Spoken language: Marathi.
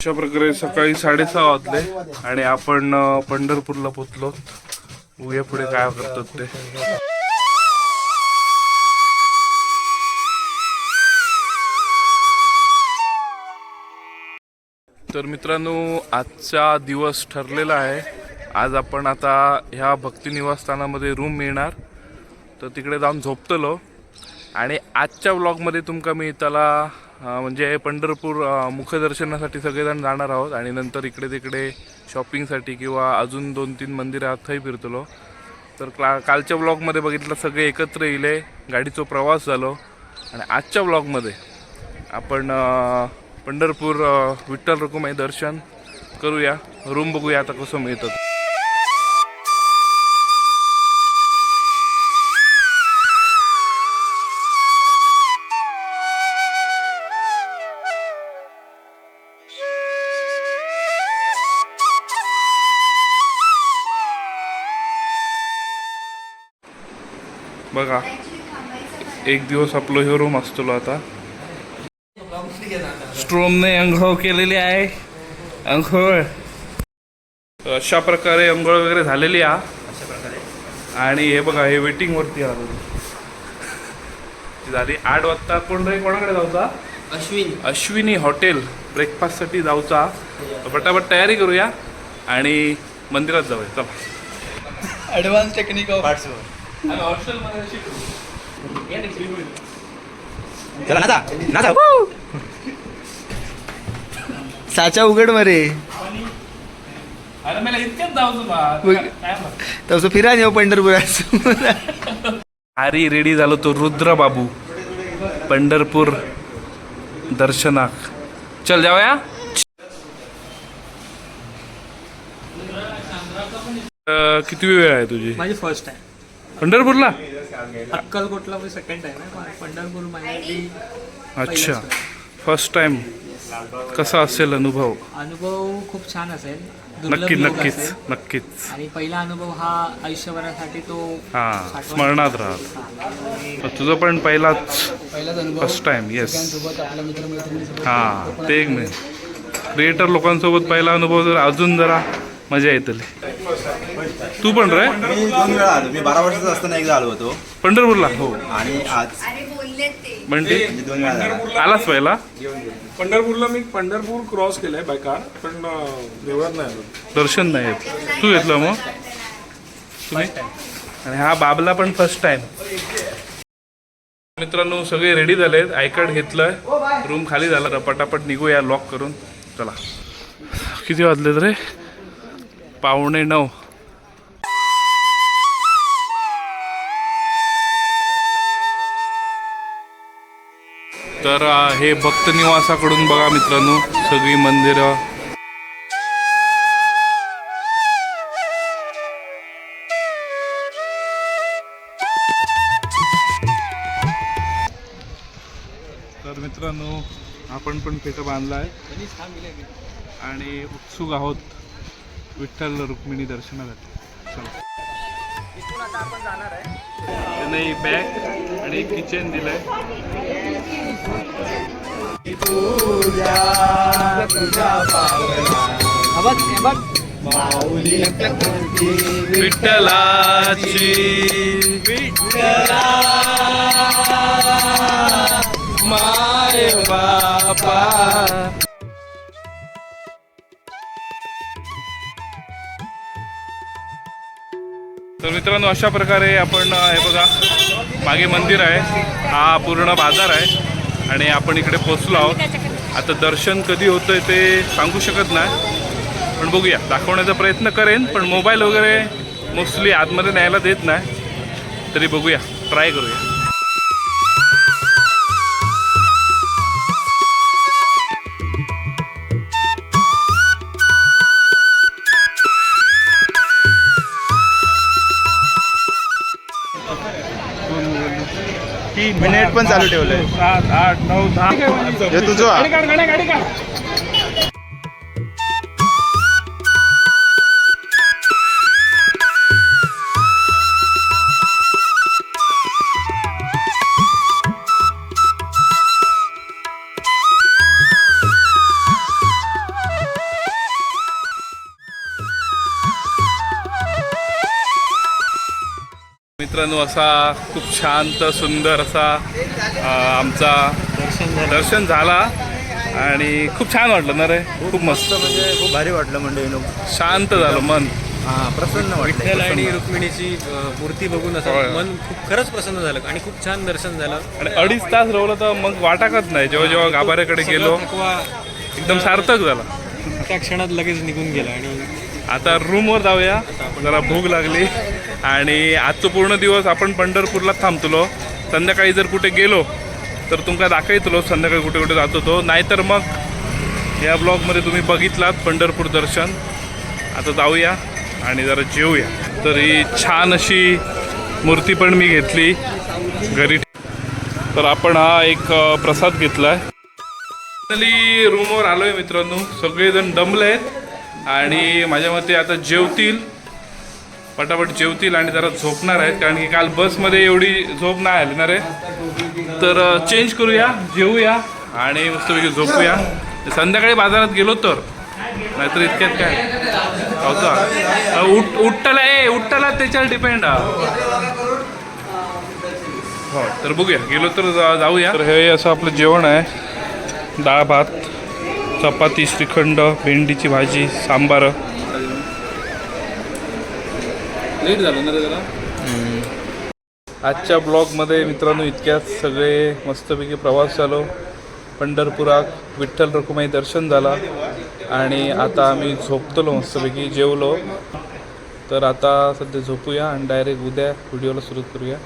अशा प्रकारे सकाळी साडेसहा वाजले आणि आपण पंढरपूरला पोचलो. उद्या पुढे काय करतात ते? तर मित्रांनो आजचा दिवस ठरलेला आहे. आज आपण आता ह्या भक्ती निवासस्थानामध्ये रूम मिळणार. तर तिकडे जाऊन झोपतलो. आणि आजच्या व्लॉगमध्ये तुमका मी त्याला म्हणजे पंढरपूर मुखदर्शनासाठी सगळेजण जाणार आहोत आणि नंतर इकडे तिकडे शॉपिंगसाठी किंवा अजून दोन तीन मंदिरात थंय फिरतलो. तर क्ला कालच्या ब्लॉगमध्ये बघितलं सगळे एकत्र येले गाडीचा प्रवास झालो आणि आजच्या ब्लॉगमध्ये आपण पंढरपूर विठ्ठल रुक्माई दर्शन करूया. रूम बघूया आता कसं मिळतं बघा. एक दिवस आपलं ह्यो रूम असतो आता. स्ट्रोमने अंघोळ केलेली आहे. अंघोळ. अशा प्रकारे अंघोळ वगैरे झालेली आहे. आणि हे बघा हे वेटिंग वरती आलो झाली आठ वाजता. कोण रे? कोणाकडे जाऊचा? अश्विन. अश्विनी हॉटेल ब्रेकफास्टसाठी जाऊचा. पटापट तयारी करूया. आणि मंदिरात जाऊया. चला. ॲडव्हान्स टेक्निक ऑफ चला नाचा. नाचा. साचा उघड मरे अरे मला जाऊ तसं फिरा नेऊ पंढरपुरात. आरी रेडी झालो तो रुद्र बाबू पंढरपूर दर्शनाक. चल जाऊया. अं, किती वेळ आहे तुझी? माझी फर्स्ट आहे. पंढरपूरला? अक्कलकोटला मी सेकंड टाइम आहे. पण पंढरपूर अच्छा. फर्स्ट टाइम कसा असेल अनुभव? अनुभव खूप छान असेल. नक्की नक्कीच. नक्कीच आणि पहिला अनुभव हा आयुष्यभरासाठी तो हा स्मरणात राहत. हा. तुझं पण पहिलाच पहिलाच अनुभव. फर्स्ट टाइम येस हा ते एक मिनिट. क्रिएटर लोकांसोबत पहिला अनुभव जर अजून जरा मजा येतली तू पण रे? मी दोन वेळा आलो. मी बारा वर्षाचा असताना एकदा आलो होतो. पंढरपूरला? हो. आणि आज अरे बोलले ते. म्हणजे म्हणजे दोन वेळा झाला आलाच पहिला? पंढरपूरला मी पंढरपूर क्रॉस केलंय बाय कार पण अं, देवळात नाही आलो. दर्शन नाही येत. तू घेतलं मग? तुम्ही? आणि हा बाबला पण फर्स्ट टाइम मित्रांनो सगळे रेडी झालेत. आय कार्ड घेतलंय. रूम खाली झाला. तर पटापट निघूया लॉक करून. चला. किती वाजलेत रे? पावणे नऊ. तर हे भक्त निवासाकडून बघा मित्रांनो सगळी मंदिरं तर मित्रांनो आपण पण फेटा बांधला आहे आणि उत्सुक आहोत. विठ्ठल रुक्मिणी दर्शनासाठी. चला. त्याने बॅग आणि किचन दिलंय. विठ्ठलाची. विठ्ठला. माय बापा. तर मित्रांनो अशा प्रकारे आपण हे बघा मागे मंदिर आहे. हा पूर्ण बाजार आहे. आणि आपण इकडे पोचलो आहोत. आता दर्शन कधी होतं ते सांगू शकत नाही. पण बघूया. दाखवण्याचा प्रयत्न करेन पण मोबाईल वगैरे मोस्टली आतमध्ये न्यायला देत नाही. तरी बघूया. ट्राय करूया. मिनिट पण चालू ठेवलंय. सात आठ नऊ दहा. हे तुझं. मित्रांनो असा खूप शांत सुंदर असा आमचा दर्शन झाला. आणि खूप छान वाटलं ना रे. खूप मस्त. म्हणजे खूप भारी वाटलं म्हणजे शांत झालं मन. हा प्रसन्न वाटलं. विठ्ठल आणि रुक्मिणीची मूर्ती बघून असं. मन खूप खरंच प्रसन्न झालं आणि खूप छान दर्शन झालं. आणि अडीच तास रवलं तर मग वाटाकत नाही. जेव्हा जेव्हा गाभाऱ्याकडे गेलो एकदम सार्थक झाला. त्या क्षणात लगेच निघून गेला आणि आता रूमवर जाऊया. जरा भूक लागली. आणि आजचं पूर्ण दिवस आपण पंढरपूरला थांबतलो. संध्याकाळी जर कुठे गेलो तर तुमका दाखवतलो संध्याकाळी कुठे कुठे जातो तो. नाहीतर मग या ब्लॉगमध्ये तुम्ही बघितलात पंढरपूर दर्शन. आता जाऊया आणि जरा जेवूया तर ही छान अशी मूर्ती पण मी घेतली. घरी तर आपण हा एक प्रसाद घेतला फायनली रूमवर आलोय मित्रांनो. सगळेजण दमले आहेत आणि माझ्या मते आता जेवतील. पटापट जेवतील आणि जरा झोपणार आहेत कारण की काल बसमध्ये एवढी झोप नाही आली ना रे. तर चेंज करूया जेवूया आणि मस्तपैकी झोपूया. संध्याकाळी बाजारात गेलो तर नाहीतर इतक्यात काय? होता उठ उठताला ए उठताला त्याच्यावर डिपेंड हो तर बघूया. गेलो तर जाऊया. तर हे असं आपलं जेवण आहे. डाळ भात चपाती श्रीखंड भेंडीची भाजी सांबार. लेट झालं ना रे जरा? आजच्या ब्लॉगमध्ये मित्रांनो इतक्यात सगळे मस्तपैकी प्रवास झालो. पंढरपुरात विठ्ठल रखुमाई दर्शन झाला. आणि आता आम्ही झोपतलो मस्तपैकी जेवलो. तर आता सध्या झोपूया आणि डायरेक्ट उद्या व्हिडिओला सुरू करूया.